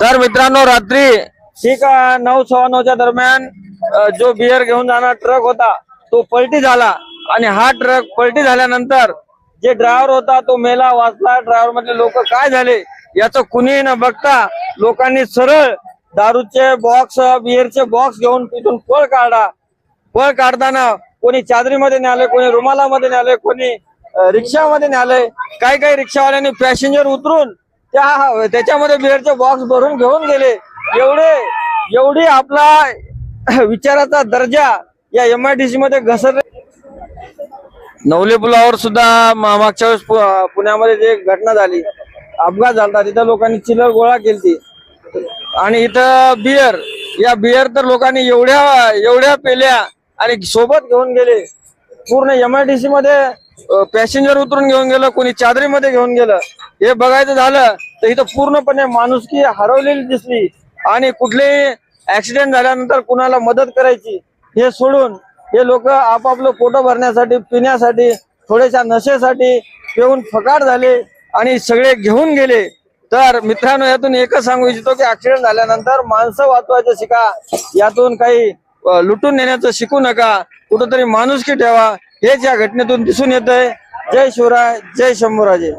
तर मित्रांनो रात्री ठीक आहे, नऊ सव्वा नऊच्या दरम्यान जो बियर घेऊन जाणारा ट्रक होता तो पलटी झाला. आणि हा ट्रक पलटी झाल्यानंतर जे ड्रायव्हर होता तो मेला वाचला. ड्रायव्हर मधले लोक काय झाले याचं कुणीही न बघता लोकांनी सरळ दारूचे बॉक्स बियरचे बॉक्स घेऊन तिथून पळ काढा. पळ काढताना कोणी चादरीमध्ये न्याले कोणी रुमालामध्ये न्याले कोणी रिक्षामध्ये न्याले काही काही रिक्षावाल्यांनी पॅसेंजर उतरून त्या त्याच्यामध्ये बिअरचे बॉक्स भरून घेऊन गेले. एवढे एवढी आपला विचाराचा दर्जा या एम आय डी सी मध्ये घसरले. नवले पुलावर सुद्धा मागच्या वेळेस पु- पुण्यामध्ये जे घटना झाली अपघात झाला तिथं लोकांनी चिलर गोळा केली आणि इथं बियर या बियर तर लोकांनी एवढ्या एवढ्या पेल्या आणि सोबत घेऊन गेले. पूर्ण एमआयडीसी मध्ये पॅसेंजर उतरून घेऊन गेलं कोणी चादरीमध्ये घेऊन गेलं. हे बघायचं झालं तर इथं पूर्णपणे माणुसकी हरवलेली दिसली. आणि कुठलेही ऍक्सिडेंट झाल्यानंतर कुणाला मदत करायची हे सोडून हे लोक आपापलं पोट भरण्यासाठी पिण्यासाठी थोड्याशा नशेसाठी पिऊन फकाट झाले आणि सगळे घेऊन गेले. तर मित्रांनो यातून एकच सांगू इच्छितो की ऍक्सिडेंट झाल्यानंतर माणसं वाचवायचं शिका. यातून काही लुटून नेण्याचं शिकू नका. कुठंतरी माणुसकी ठेवा. हेच या घटनेतून दिसून येत आहे जय शिवराय जय शंभूराजे.